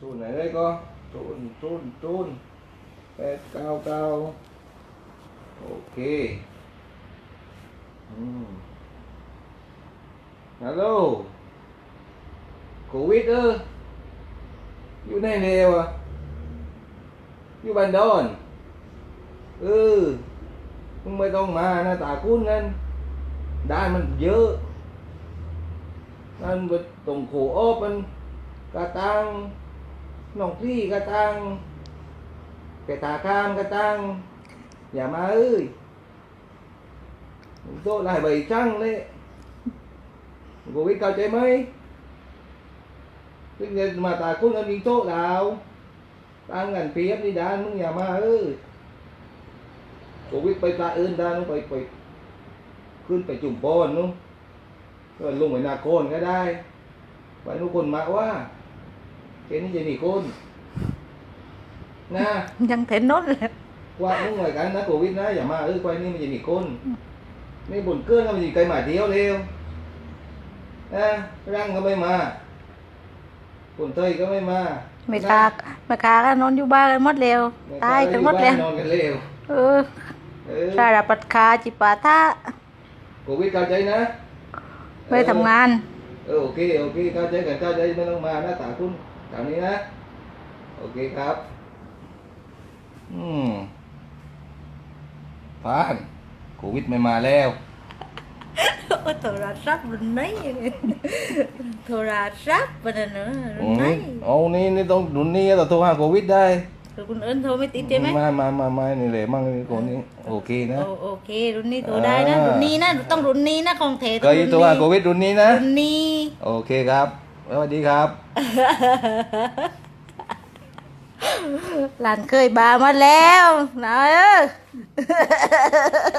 ศูนย์ไหนได้ก็ศูนย์ศูนย์ศูนย์แปดเก้าเก้าโอเคอืมฮัลโหลโควิดเอออยู่ใน้องพี่ก็ตั้งเปตาข้ามก็ตั้งอย่ามาเอ้ยโตหลายใบจังเลยกูวิ่งเข้าใจไหมซึ่เงินมาตาคุณเงินมีโตแล้วตั้งกันเพียบนี่ดานมึงอย่ามาเอ้ยกูวิ่ไปตาอื่นด้านไปไปขึ้นไปจุ่มปอนนู้นก็ลงไปนาโคนก็ได้ไปนู้นคนมาว่า เกนี่จะหนีคนนะ Chẳng thể nốt là ว่ามึงหน่อยกันนะโควิดนะอย่ามาเออควายนี่มันจะหนีคนไม่บ่นเกลือนก็มันจะไกลหมาเดียวเร็วนะรังก็ไม่มาคนเตยก็ไม่มา Mày khà Mày khà cái nón vô ba cái mất liều ไม่ Tai ไป cái อยู่ mất บ้าน liều นอนกันเร็ว Ừ เออ Ra là bật khà chỉ bà tha โควิดเข้าใจนะ Về thầm ngàn เออโอเคโอเคเข้าใจกันเข้าใจไม่ต้องมานะตาคุณ ตามนี้นะ โอเคครับ อืมพานโควิดไม่มาแล้ว Ôi thổ ra sắp bên đấy Thổ ra sắp bên này nữa อื Bên ม đấy เอานี่นี่ต้องหนุนนี่แต่โทรหาโควิดได้ Rồi con ơn thôi mới tí chế mấy มามามามานี่เลยมั่งนี่คนนี้โอเคนะ Ồ, ok run đi thổ đai đó run ni đó tông run ni nó không thể เคยโทรหาโควิดรุ่นนี้นะ run ni โอเคครับ สวัสดีครับ หลานเคยบามาแล้วนะเออ